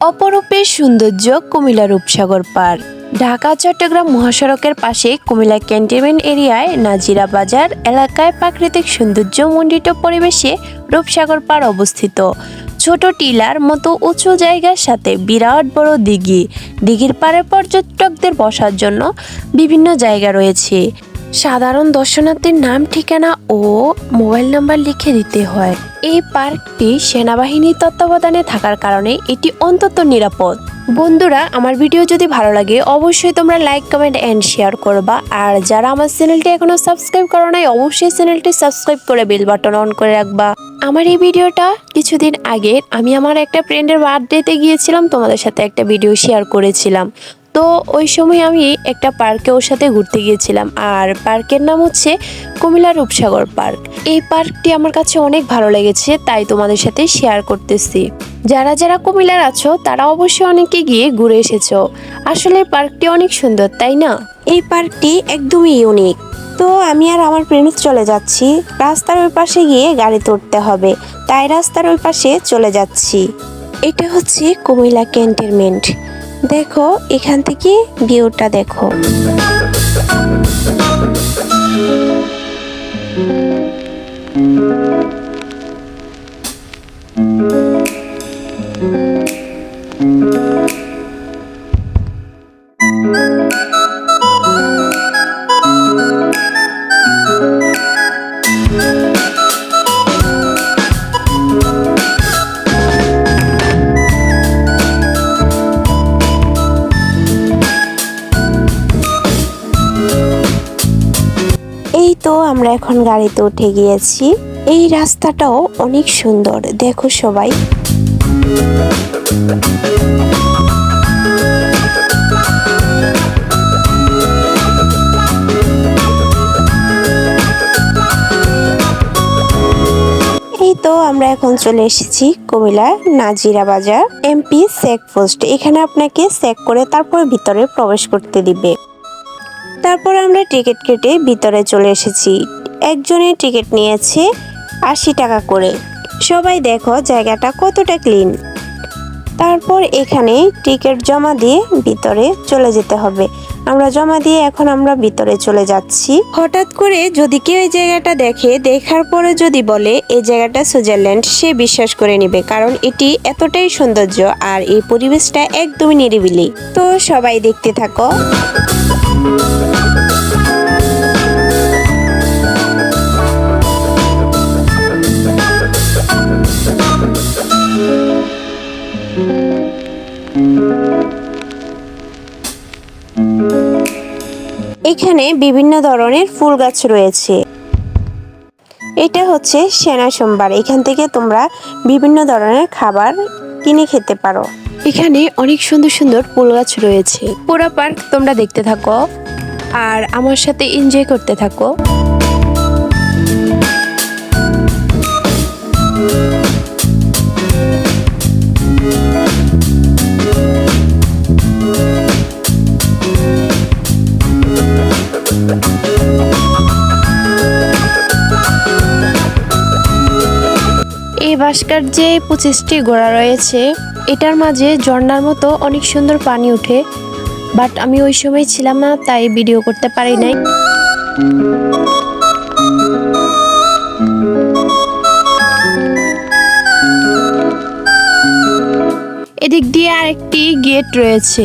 অপরূপের সৌন্দর্য কুমিল্লা রূপসাগর পার্ক ঢাকা, চট্টগ্রাম মহাসড়কের পাশে কুমিল্লা ক্যান্টনমেন্ট এরিয়ায় নাজিরা বাজার এলাকায় প্রাকৃতিক সৌন্দর্য মণ্ডিত পরিবেশে রূপসাগর পাড় অবস্থিত। ছোট টিলার মতো উঁচু জায়গার সাথে বিরাট বড় দিঘি। দিঘির পাড়ে পর্যটকদের বসার জন্য বিভিন্ন জায়গা রয়েছে। সাধারণ দর্শনার্থীর নাম, ঠিকানা ও মোবাইল নাম্বার লিখে দিতে হয়। এই পার্কটি সেনাবাহিনীর তত্ত্বাবধানে থাকার কারণে এটি অন্তত নিরাপদ। বন্ধুরা, আমার ভিডিও যদি ভালো লাগে, অবশ্যই তোমরা লাইক কমেন্ট অ্যান্ড শেয়ার করবা। আর যারা আমার চ্যানেলটি এখনও সাবস্ক্রাইব করো নাই, অবশ্যই চ্যানেলটি সাবস্ক্রাইব করে বেল বাটন অন করে রাখবা। আমার এই ভিডিওটা কিছুদিন আগে আমি আমার একটা ফ্রেন্ডের বার্থডেতে গিয়েছিলাম, তোমাদের সাথে একটা ভিডিও শেয়ার করেছিলাম। তো ওই সময় আমি একটা পার্কে ওর সাথে ঘুরতে গিয়েছিলাম। আর পার্কের নাম হচ্ছে কুমিল্লা রূপসাগর পার্ক। এই পার্কটি আমার কাছে অনেক ভালো লেগেছে, তাই তোমাদের সাথে শেয়ার করতেছি। যারা যারা কুমিল্লার আছো, তারা অবশ্যই অনেকে গিয়ে ঘুরে এসেছ। আসলে পার্কটি অনেক সুন্দর, তাই না? এই পার্কটি একদমই ইউনিক তো আমি আর আমার ফ্রেন্ড চলে যাচ্ছি। রাস্তার ওই পাশে গিয়ে গাড়ি উঠতে হবে, তাই রাস্তার ওই পাশে চলে যাচ্ছি। এটা হচ্ছে কুমিল্লা ক্যান্টনমেন্ট। দেখো এখান থেকে ভিউটা দেখো। এখন গাড়িতে উঠে গিয়েছি। এই রাস্তাটাও অনেক সুন্দর, দেখো সবাই। তো আমরা এখন চলে এসেছি কুমিল্লা নাজিরা বাজার, এমপি চেক পোস্ট। এখানে আপনাকে চেক করে তারপর ভিতরে প্রবেশ করতে দিবে। তারপর আমরা টিকিট কেটে ভিতরে চলে এসেছি। একজনের টিকিট নিয়েছে আশি টাকা করে। সবাই দেখো জায়গাটা কতটা ক্লিন তারপর এখানে টিকিট জমা দিয়ে ভিতরে চলে যেতে হবে। আমরা জমা দিয়ে এখন আমরা ভিতরে চলে যাচ্ছি। হঠাৎ করে যদি কেউ এই জায়গাটা দেখে, দেখার পরে যদি বলে, এই জায়গাটা সুইজারল্যান্ড, সে বিশ্বাস করে নেবে, কারণ এটি এতটাই সৌন্দর্য আর এই পরিবেশটা একদমই নিরিবিলি। তো সবাই দেখতে থাকো। এখানে বিভিন্ন ধরনের ফুল গাছ রয়েছে। এটা হচ্ছে সেনা সোমবার। এখান থেকে তোমরা বিভিন্ন ধরনের খাবার কিনে খেতে পারো। এখানে অনেক সুন্দর সুন্দর ফুল গাছ রয়েছে। পুরো পার্ক তোমরা দেখতে থাকো আর আমার সাথে এনজয় করতে থাকো। এই ভাস্কার যে পঁচিশটি ঘোড়া রয়েছে, এটার মাঝে ঝর্ণার মতো অনেক সুন্দর পানি উঠে বাট আমি ওই সময় ছিলাম না, তাই ভিডিও করতে পারি নাই। এদিক দিয়ে আরেকটি গেট রয়েছে।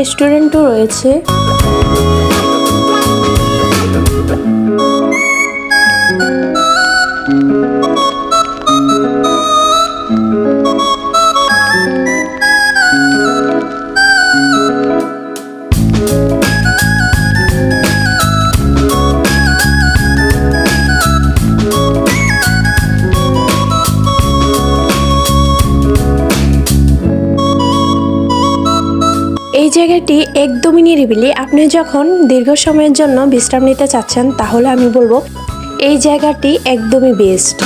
রেস্টুরেন্টও রয়েছে। জায়গাটি একদমই নিরিবিলি। আপনি যখন দীর্ঘ সময়ের জন্য বিশ্রাম নিতে চাচ্ছেন, তাহলে আমি বলব এই জায়গাটি একদমই বেস্ট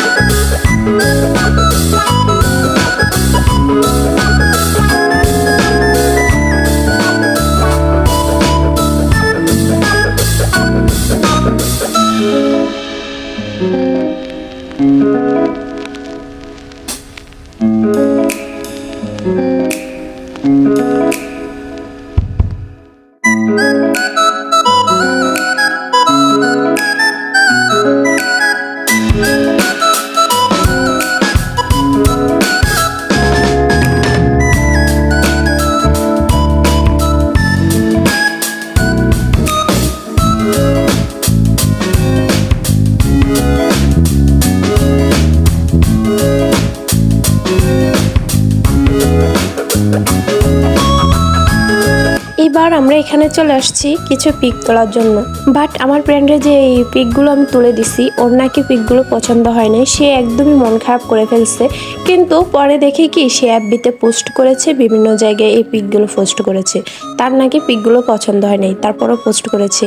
এবার আমরা এখানে চলে আসছি কিছু পিক তোলার জন্য। বাট আমার ফ্রেন্ডের যে এই পিকগুলো আমি তুলে দিছি, ওর নাকি পিকগুলো পছন্দ হয়নি সে একদমই মন খারাপ করে ফেলছে। কিন্তু পরে দেখে কি, সে অ্যাপবিতে পোস্ট করেছে, বিভিন্ন জায়গায় এই পিকগুলো পোস্ট করেছে। তার নাকি পিকগুলো পছন্দ হয় নাই, তারপরও পোস্ট করেছে।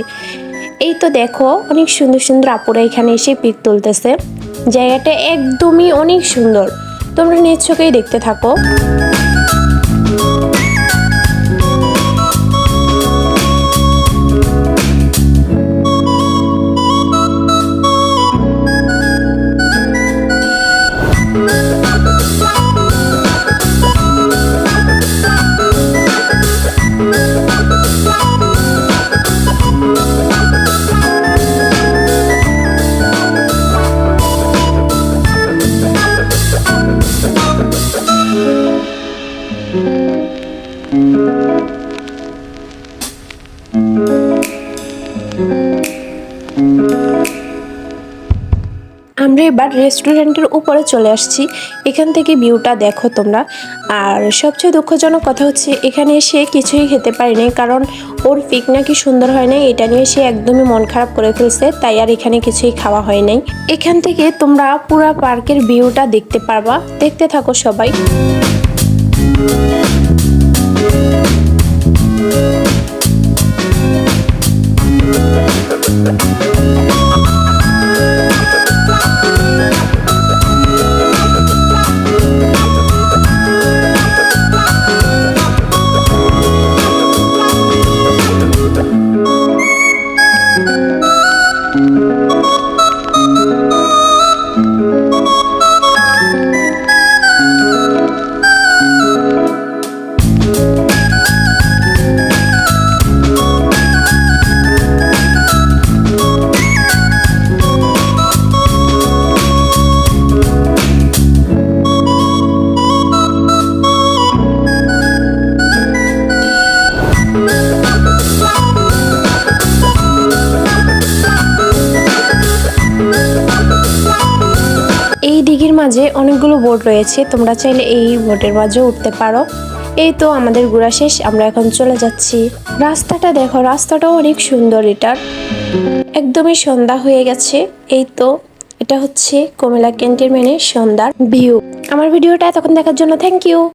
এই তো দেখো, অনেক সুন্দর সুন্দর আপুরা এখানে এসে পিক তুলতেছে। জায়গাটা একদমই অনেক সুন্দর। তোমরা নিজ চোখেই দেখতে থাকো। আমরা এবার রেস্টুরেন্টের উপরে চলে আসছি। এখান থেকে ভিউটা দেখো তোমরা। আর সবচেয়ে দুঃখজনক কথা হচ্ছে, এখানে এসে কিছুই খেতে পারিনি, কারণ ওর পিক নাকি সুন্দর হয় নাই, এটা নিয়ে সে একদমই মন খারাপ করে ফেলছে, তাই আর এখানে কিছুই খাওয়া হয় নাই। এখান থেকে তোমরা পুরা পার্কের ভিউটা দেখতে পারবা। দেখতে থাকো সবাই। এই মাঝে অনেকগুলো বোট রয়েছে, তোমরা চাইলে এই বোটের মাঝে উঠতে পারো। এই তো আমাদের ঘোরা শেষ, আমরা এখন চলে যাচ্ছি। রাস্তাটা দেখো, রাস্তাটাও অনেক সুন্দর এটার। একদমই সন্ধ্যা হয়ে গেছে, এই তো এটা হচ্ছে কুমিল্লা ক্যান্টিনমেনের সন্ধ্যার ভিউ। আমার ভিডিওটা এতক্ষণ দেখার জন্য থ্যাংক ইউ